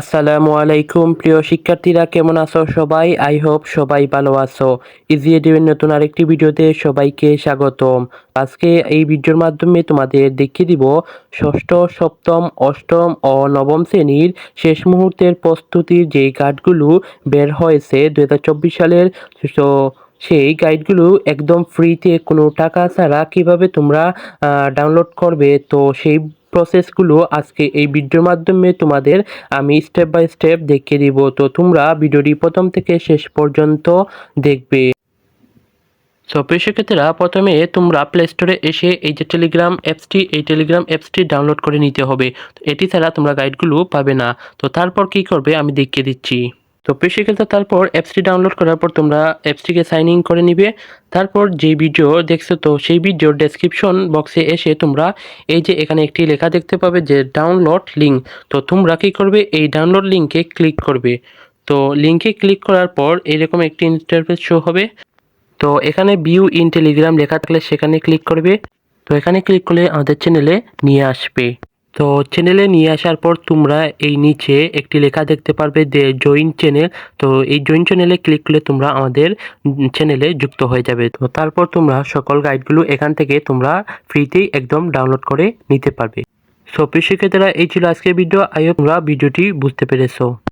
আসসালামু আলাইকুম, প্রিয় শিক্ষার্থীরা, কেমন আছো সবাই? আই হোপ সবাই ভালো আছো। ইজি এডিউের নতুন আরেকটি ভিডিওতে সবাইকে স্বাগতম। আজকে এই ভিডিওর মাধ্যমে তোমাদের দেখিয়ে দিব ষষ্ঠ, সপ্তম, অষ্টম ও নবম শ্রেণির শেষ মুহূর্তের প্রস্তুতির যে গাইডগুলো বের হয়েছে দুহাজার চব্বিশ সালের সেই গাইডগুলো একদম ফ্রিতে কোনো টাকা ছাড়া কীভাবে তোমরা ডাউনলোড করবে। তো সেই প্রসেসগুলো আজকে এই ভিডিওর মাধ্যমে তোমাদের আমি স্টেপ বাই স্টেপ দেখিয়ে দিব। তো তোমরা ভিডিওটি প্রথম থেকে শেষ পর্যন্ত দেখবে। সো প্রিয় শিক্ষার্থীরা, প্রথমে তোমরা প্লে স্টোরে এসে এই যে টেলিগ্রাম অ্যাপসটি এই টেলিগ্রাম অ্যাপসটি ডাউনলোড করে নিতে হবে। এটি ছাড়া তোমরা গাইডগুলো পাবে না। তো তারপর কি করবে আমি দেখিয়ে দিচ্ছি। তো শিক্ষার্থী তারপর অ্যাপসটি ডাউনলোড করার পর তোমরা অ্যাপসটিকে সাইন ইন করে নিবে। তারপর যে ভিডিও দেখছ, তো সেই ভিডিওর ডেসক্রিপশন বক্সে এসে তোমরা এই যে এখানে একটি লেখা দেখতে পাবে যে ডাউনলোড লিঙ্ক তো তোমরা কী করবে? এই ডাউনলোড লিঙ্কে ক্লিক করবে। তো লিঙ্কে ক্লিক করার পর এরকম একটি ইন্টারফেস শো হবে। তো এখানে ভিউ ইন টেলিগ্রাম লেখা থাকলে সেখানে ক্লিক করবে। তো এখানে ক্লিক করলে আমাদের চ্যানেলে নিয়ে আসবে। তো চ্যানেলে নিয়ে আসার পর তোমরা এই নিচে একটি লেখা দেখতে পারবে যে জয়েন চ্যানেল তো এই জয়েন চ্যানেলে ক্লিক করলে তোমরা আমাদের চ্যানেলে যুক্ত হয়ে যাবে। তো তারপর তোমরা সকল গাইডগুলো এখান থেকে তোমরা ফ্রিতেই একদম ডাউনলোড করে নিতে পারবে। সো প্রিয় শিক্ষার্থীরা, এই ছিল আজকের ভিডিও আই হোপ তোমরা ভিডিওটি বুঝতে পেরেছ।